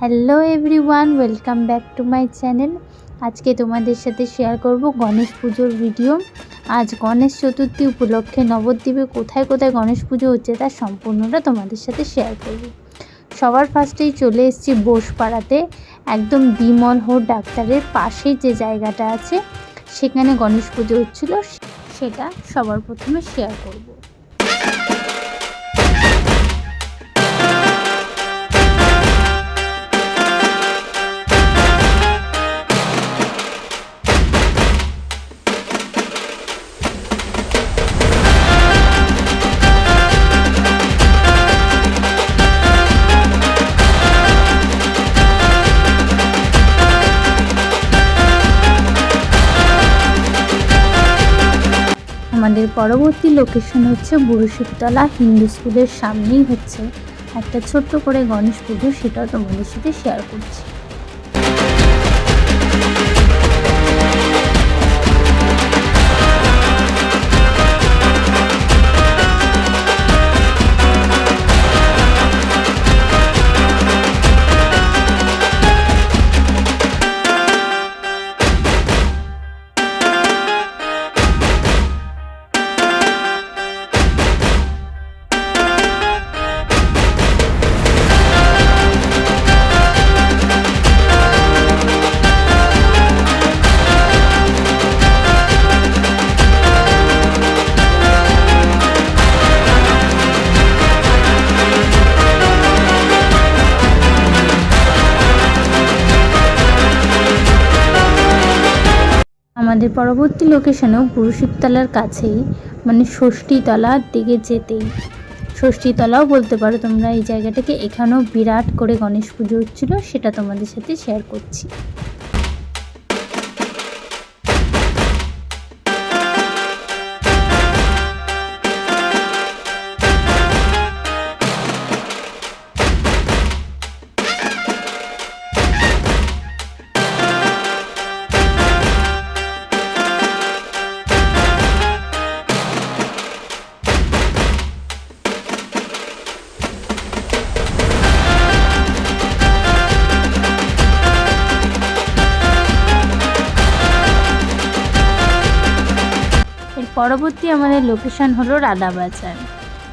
Hello everyone, welcome back to my channel. আজকে তোমাদের সাথে শেয়ার করব গণেশ পুজোর ভিডিও। আজ গণেশ চতুর্থী উপলক্ষে নবদ্বীপে কোথায় কোথায় গণেশ পুজো হচ্ছে তার সম্পূর্ণটা তোমাদের সাথে শেয়ার করব। সবার ফার্স্টেই চলে এসেছি বোসপাড়াতে, একদম বিমল হোর ডাক্তারের পাশেই যে জায়গাটা আছে, সেখানে গণেশ পুজো হচ্ছিল, সেটা সবার প্রথমে শেয়ার করব। আমাদের পরবর্তী লোকেশন হচ্ছে বুড়ুশিবতলা হিন্দু স্কুলের সামনেই হচ্ছে। একটা ছোট্ট করে গণেশ পুজো, সেটাও তোমাদের সাথে শেয়ার করছি। আমাদের পরবর্তী লোকেশনও গুরুশিবতলার কাছেই মানে ষষ্ঠীতলার দিকে যেতেই। ষষ্ঠীতলাও বলতে পারো তোমরা এই জায়গাটাকে এখানেও বিরাট করে গণেশ পুজো হচ্ছিল, সেটা তোমাদের সাথে শেয়ার করছি। এর পরবর্তী আমাদের লোকেশন হলো রাধাবাজার।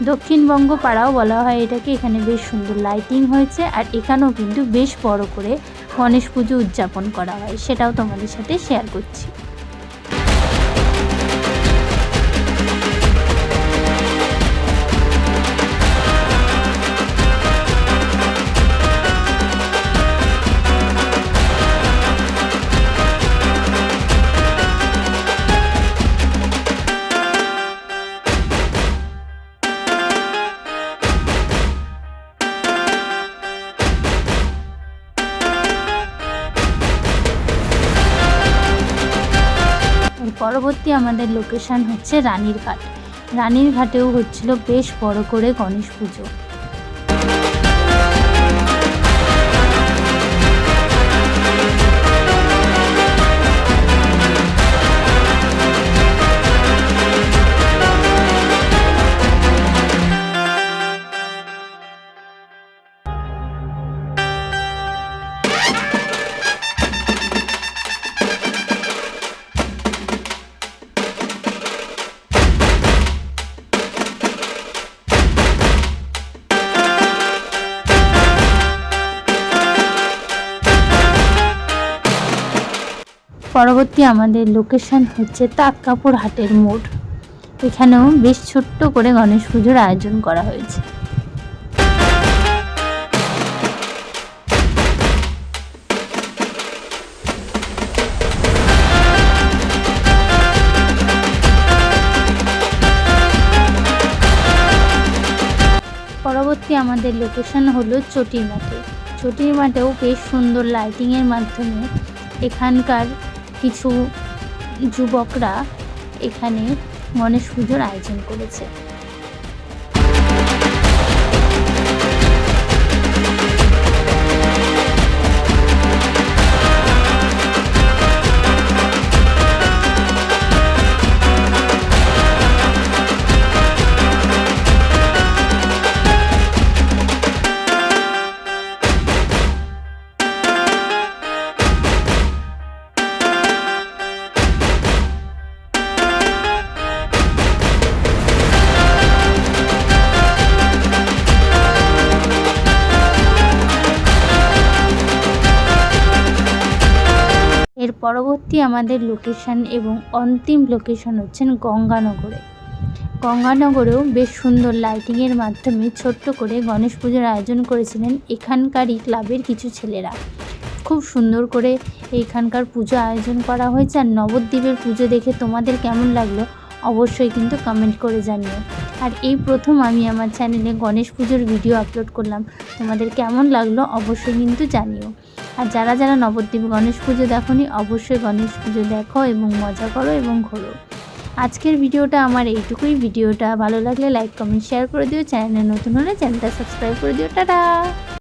দক্ষিণবঙ্গ পাড়াও বলা হয় এটাকে, এখানে বেশ সুন্দর লাইটিং হয়েছে আর এখানেও কিন্তু বেশ বড় করে গণেশ পুজো উদযাপন করা হয়, সেটাও তোমাদের সাথে শেয়ার করছি। পরবর্তী আমাদের লোকেশন হচ্ছে রানীর ঘাট রানীর ঘাটেও হচ্ছিল বেশ বড় করে গণেশ পুজো। পরবর্তী আমাদের লোকেশন হচ্ছে তাক্কাপুর হাটের মোড়। এখানেও বেশ ছোট্ট করে গণেশ পুজোর আয়োজন করা হয়েছে। পরবর্তী আমাদের লোকেশন হলো চটির মাঠে। চটির মাঠেও বেশ সুন্দর লাইটিংয়ের মাধ্যমে এখানকার কিছু যুবকরা এখানে গণেশ পুজোর আয়োজন করেছে। পরবর্তী আমাদের লোকেশন এবং অন্তিম লোকেশন হচ্ছেন গঙ্গানগরে। গঙ্গানগরেও বেশ সুন্দর লাইটিংয়ের মাধ্যমে ছোট্ট করে গণেশ পুজোর আয়োজন করেছিলেন এখানকারই ক্লাবের কিছু ছেলেরা। খুব সুন্দর করে এইখানকার পুজো আয়োজন করা হয়েছে আর নবদ্বীপের পুজো দেখে তোমাদের কেমন লাগল অবশ্যই কিন্তু কমেন্ট করে জানিও। আর এই প্রথম আমি আমার চ্যানেলে গণেশ পুজোর ভিডিও আপলোড করলাম, তোমাদের কেমন লাগল অবশ্যই কিন্তু জানিও। আর যারা যারা নবদ্বীপ গণেশ পুজো দেখোনি, অবশ্যই গণেশ পুজো দেখো এবং মজা করো এবং ঘোরো। আজকের ভিডিওটা আমার এইটুকুই। ভিডিওটা ভালো লাগলে লাইক কমেন্ট শেয়ার করে দিও। চ্যানেলে নতুন হলে চ্যানেলটা সাবস্ক্রাইব করে দিও। টাটা!